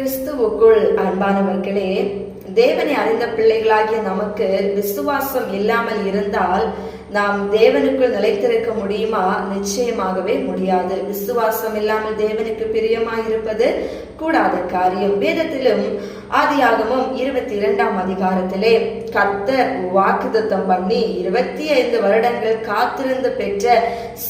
கிறிஸ்துவுக்குள் அன்பானவர்களே தேவனை அறிந்த பிள்ளைகளாகிய நமக்கு விசுவாசம் இல்லாமல் இருந்தால் நாம் தேவனுக்குள் நிலைத்திருக்க முடியுமா? நிச்சயமாகவே முடியாது. விசுவாசம் இல்லாமல் தேவனுக்கு பிரியமாயிருப்பது கூடாத காரியம். வேதத்திலும் ஆதியாகமும் இருபத்தி இரண்டாம் அதிகாரத்திலே கர்த்தர் வாக்குத்தத்தம் பண்ணி இருபத்தி ஐந்து வருடங்கள் காத்திருந்து பெற்ற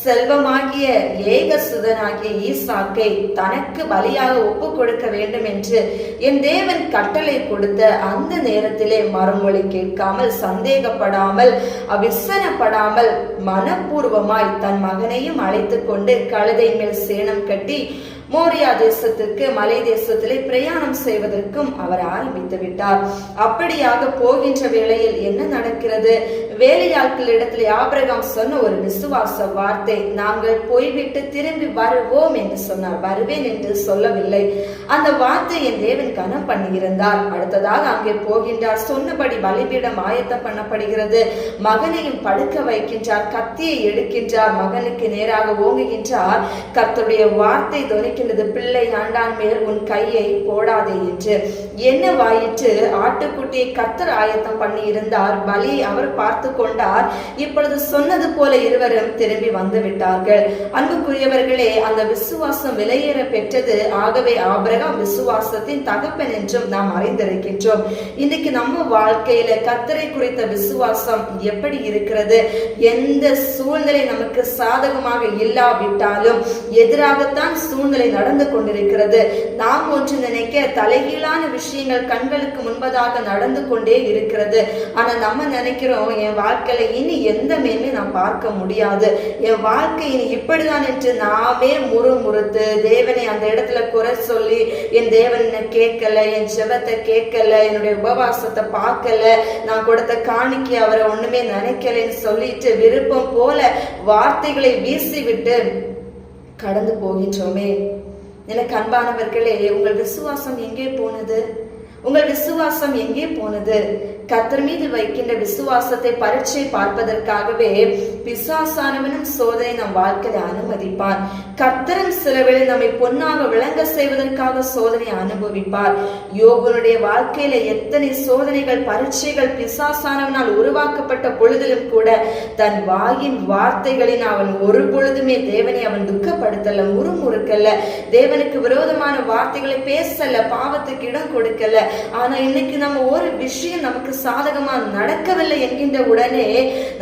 செல்வமாகிய ஏக சுதனாகிய ஈசாக்கை தனக்கு பலியாக ஒப்பு கொடுக்க வேண்டும் என்று என் தேவன் கட்டளை கொடுத்த அந்த நேரத்திலே மறுமொழி கேட்காமல் சந்தேகப்படாமல் அவிசனப்படாமல் மனப்பூர்வமாய் தன் மகனையும் அழைத்து கொண்டு கழுதை மேல் சேணம் கட்டி மோரியா தேசத்திற்கு மலை தேசத்திலே பிரயாணம் செய்வதற்கும் அவர் ஆரம்பித்து விட்டார். அப்படியாக போகின்ற வேளையில் என்ன நடக்கிறது? வேலையாட்களிடத்தில் ஆபிரகாம் சொன்ன ஒரு விசுவாச வார்த்தை நாங்கள் போய்விட்டு திரும்பி வருவோம் என்று சொன்னார். வருவேன் என்று சொல்லவில்லை. அந்த வார்த்தை என் தேவன் கனம் பண்ணியிருந்தார். அடுத்ததாக அங்கே போகின்றார். சொன்னபடி பலிபீடம் ஆயத்தம் பண்ணப்படுகிறது. மகனையும் படுக்க வைக்கின்றார். கத்தியை எடுக்கின்றார் மகனுக்கு நேராக ஓங்குகின்றார். கர்த்தருடைய வார்த்தை தொனிக்கின்றது பிள்ளை ஆண்டான் மேல் உன் கையை போடாதே என்று. என்ன வாயிற்று? ஆட்டுக்குட்டியை கத்தர் ஆயத்தம் பண்ணி இருந்தார். பலி அவர் பார்த்து கொண்டார். இப்பொழுது சொன்னது போல இருவரும் திரும்பி வந்து விட்டார்கள். அன்புக்குரியவர்களே அந்த விசுவாசம் விலையேற பெற்றது. ஆகவே ஆபிரகாம் விசுவாசத்தின் தகப்பன் என்றும் நாம் அறிந்திருக்கின்றோம். இன்னைக்கு நம்ம வாழ்க்கையில கத்தரை குறித்த விசுவாசம் எப்படி இருக்கிறது? எந்த சூழ்நிலை நமக்கு சாதகமாக இல்லாவிட்டாலும் எதிராகத்தான் சூழ்நிலை நடந்து கொண்டிருக்கிறது. நாம் ஒன்று நினைக்க தலைகீழான விஷயங்கள் கண்களுக்கு முன்பதாக நடந்து கொண்டே இருக்கிறது. ஆனா நம்ம நினைக்கிறோம் என் வாழ்க்கையில இனி எந்த மேன்மை நான் பார்க்க முடியாது. என் வாழ்க்கை இனி இப்படிதான் என்று நாமே முறுமுறுத்து தேவனை அந்த இடத்துல குறை சொல்லி என் தேவன் கேட்கல என் ஜெபத்தை கேட்கல என்னுடைய உபவாசத்தை பார்க்கல நான் கொடுத்த காணிக்கை அவரை ஒண்ணுமே நினைக்கலைன்னு சொல்லிட்டு விருப்பம் போல வார்த்தைகளை வீசிவிட்டு கடந்து போகின்றோமே. எனக்கு அன்பானவர்களே உங்கள் விசுவாசம் எங்கே போனது? உங்கள் விசுவாசம் எங்கே போனது? கத்தர் மீது வைக்கின்ற விசுவாசத்தை பரீட்சை பார்ப்பதற்காகவே பிசாசானவனும் சோதனை நம் வாழ்க்கையில அனுமதிப்பான். கத்தரும் சிலவேளை நம்மை பொன்னாக விளங்க செய்வதற்காக சோதனை அனுபவிப்பார். யோகனுடைய வாழ்க்கையில எத்தனை சோதனைகள் பரீட்சைகள் பிசாசானவனால் உருவாக்கப்பட்ட பொழுதிலும் கூட தன் வாயின் வார்த்தைகளின் அவன் ஒரு பொழுதுமே தேவனை அவன் துக்கப்படுத்தல முறுமுறுக்கல. தேவனுக்கு விரோதமான வார்த்தைகளை பேசல பாவத்துக்கு இடம் கொடுக்கல. ஆனா இன்னைக்கு நம்ம ஒரு விஷயம் நமக்கு சாதகமா நடக்கவில்லை என்கின்ற உடனே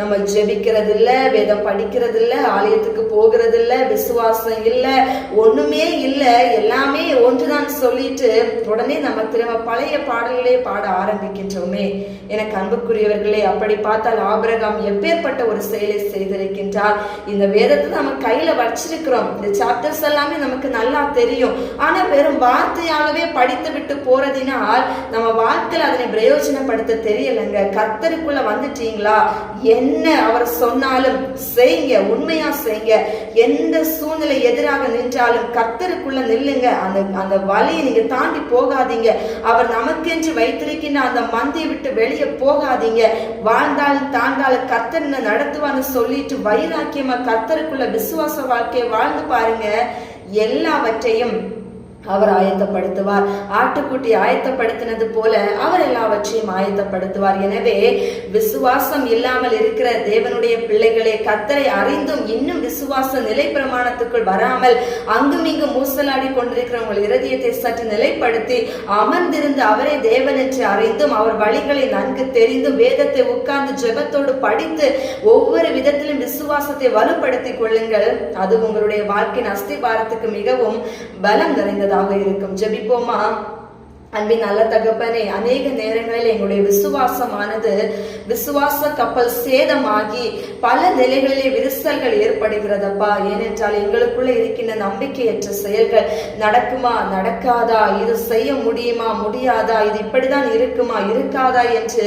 நம்ம ஜெபிக்கிறது இல்ல வேதம் படிக்கிறது இல்ல ஆலயத்துக்கு போகிறது இல்ல விசுவாசம் இல்ல ஒண்ணுமே இல்ல எல்லாமே ஒன்றுதான் சொல்லிட்டு உடனே நம்ம திரும்ப பழைய பாடல்களே பாட ஆரம்பிக்கின்றோமே. எனக்கு அன்புக்குரியவர்களே அப்படி பார்த்தால் ஆபிரகாம் எப்பேற்பட்ட ஒரு செயலை செய்திருக்கின்றார்? இந்த வேதத்தை நம்ம கையில வச்சிருக்கிறோம். இந்த சாப்டர்ஸ் எல்லாமே நமக்கு நல்லா தெரியும். ஆனா வெறும் வார்த்தையாகவே படித்து விட்டு போறதினால் நம்ம வாழ்க்கையில் அதனை பிரயோஜனப்படுத்த தெரியலைங்க. கர்த்தருக்குள்ள வந்துட்டீங்களா? என்ன அவர் சொன்னாலும் செய்யுங்க உண்மையா செய்யுங்க எந்த சூழ்நிலை எதிராக நின்றாலும் கர்த்தருக்குள்ள நில்லுங்க. அந்த அந்த வழியை நீங்க தாண்டி போகாதீங்க. அவர் நமக்கென்று வைத்திருக்கின்ற அந்த மந்தியை விட்டு வெளியே போகாதீங்க. வாழ்ந்தாலும் தாண்டால் கர்த்தர் நடத்துவான்னு சொல்லிட்டு வைராக்கியமா கர்த்தருக்குள்ள விசுவாச வாழ்க்கையை வாழ்ந்து பாருங்க. எல்லாவற்றையும் அவர் ஆயத்தப்படுத்துவார். ஆட்டுக்குட்டி ஆயத்தப்படுத்தினது போல அவர் எல்லாவற்றையும் ஆயத்தப்படுத்துவார். எனவே விசுவாசம் இல்லாமல் இருக்கிற தேவனுடைய பிள்ளைகளே கத்தரை அறிந்தும் இன்னும் விசுவாச நிலை பிரமாணத்துக்குள் வராமல் அங்கும் இங்கும் மூசலாடி கொண்டிருக்கிற உங்கள் இருதயத்தை சற்று நிலைப்படுத்தி அமர்ந்திருந்து அவரே தேவன் என்று அறிந்தும் அவர் வழிகளை நன்கு தெரிந்தும் வேதத்தை உட்கார்ந்து ஜெபத்தோடு படித்து ஒவ்வொரு விதத்திலும் விசுவாசத்தை வலுப்படுத்திக் கொள்ளுங்கள். அது உங்களுடைய வாழ்க்கையின் அஸ்திபாரத்துக்கு மிகவும் பலம் நிறைந்ததாக இருக்கும். ஜெபிப்போமா? அன்பின் நல்ல தகப்பனே அநேக நேரங்களில் எங்களுடைய விசுவாசமானது விசுவாச கப்பல் சேதமாகி பல நிலைகளிலே விரிசல் விரிசல்கள் ஏற்படுகிறதப்பா? ஏனென்றால் எங்களுக்குள்ள இருக்கின்ற நம்பிக்கையற்ற செயல்கள் நடக்குமா? நடக்காதா? இது செய்ய முடியுமா? முடியாதா? இது இப்படிதான் இருக்குமா? இருக்காதா என்று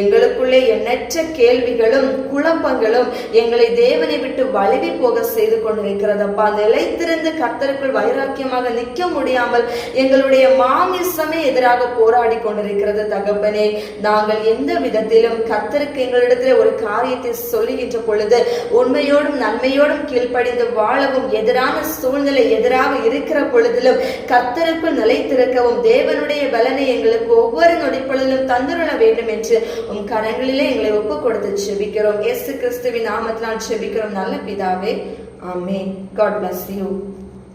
எங்களுக்குள்ளே எண்ணற்ற கேள்விகளும் குழப்பங்களும் எங்களை தேவனை விட்டு வழுவி போக செய்து கொண்டிருக்கிறதப்பா? நிலைத்திருந்து கர்த்தருக்குள் வைராக்கியமாக நிற்க முடியாமல் எங்களுடைய மாமிசமே எதிராக போராடி கொண்டிருக்கிறது தகப்பனே. நாங்கள் எந்த விதத்திலும் கர்த்தருக்கு எங்களிடத்தில் ஒரு காரியத்தை சொல்லுகின்ற பொழுது உண்மையோடும் நன்மையோடும் கீழ்ப்படிந்து வாழவும் எதிரான சூழ்நிலை எதிராக இருக்கிற பொழுதிலும் கர்த்தருக்குள் நிலைத்திருக்கவும் தேவனுடைய பலனை எங்களுக்கு ஒவ்வொரு நொடிப்பொழுதிலும் தந்துருள வேண்டும் என்று உம் கரங்களிலே எங்களை ஒப்பு கொடுத்து செபிக்கிறோம். இயேசு கிறிஸ்துவின் நாமத்தினால் செபிக்கிறோம். நல்ல பிதாவே ஆமே காட் பிளஸ் யூ